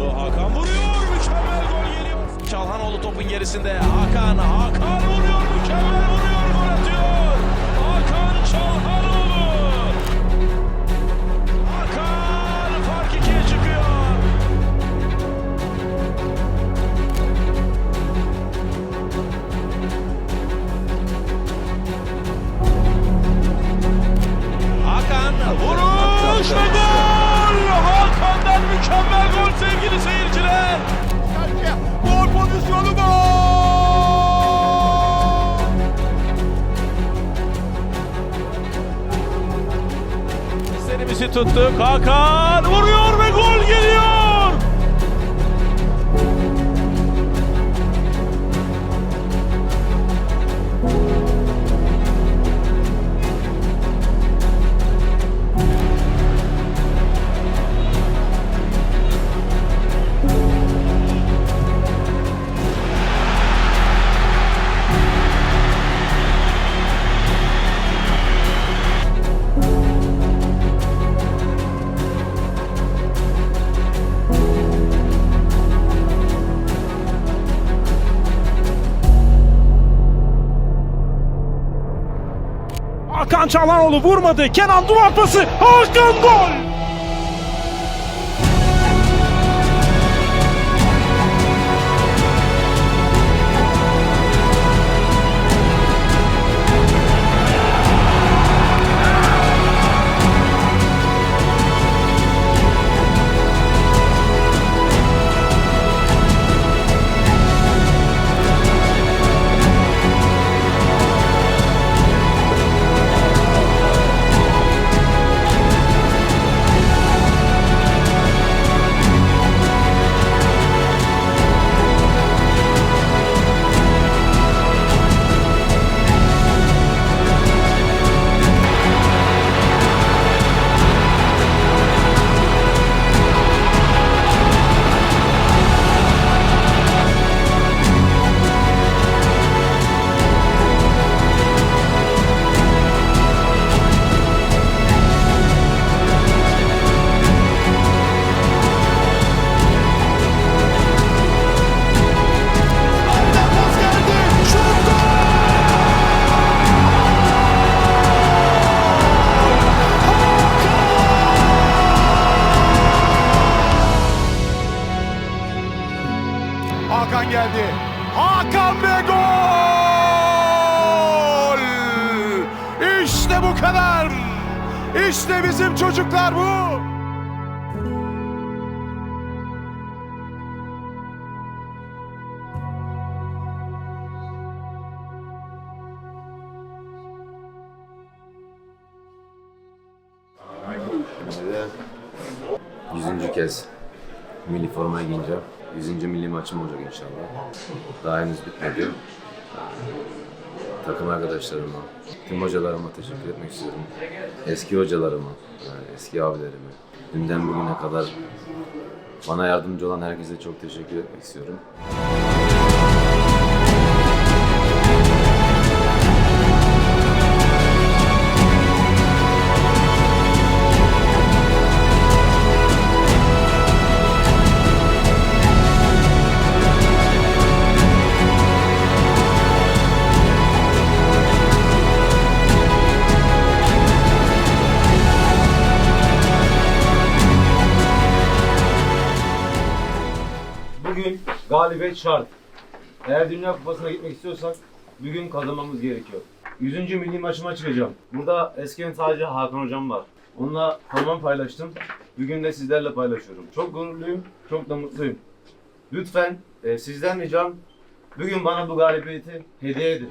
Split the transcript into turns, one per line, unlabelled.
Çalhanoğlu. Hakan vuruyor. Mükemmel gol geliyor. Çalhanoğlu topun gerisinde. Hakan. Hakan vuruyor. Mükemmel vuruyor.
Gol
atıyor. Tuttuk. Hakan vuruyor ve gol geliyor.
Hakan Çalhanoğlu vurmadı. Kenan duvar pası. Hakan gol!
Hakan ve gol! İşte bu kadar. İşte bizim çocuklar bu.
Yüzüncü kez milli forma giyince 100. milli maçım olacak inşallah. Daha henüz bitmedi. Takım arkadaşlarıma, tüm hocalarıma teşekkür etmek istiyorum. Eski hocalarıma, eski abilerime, dünden bugüne kadar bana yardımcı olan herkese çok teşekkür etmek istiyorum.
Galibiyet şart. Eğer Dünya Kupası'na gitmek istiyorsak bugün kazanmamız gerekiyor. 100. milli maçıma çıkacağım. Burada eskiden sadece Hakan hocam var. Onunla formamı paylaştım. Bugün de sizlerle paylaşıyorum. Çok gururluyum, çok da mutluyum. Lütfen e, sizden ricam bugün bana bu galibiyeti hediye edin.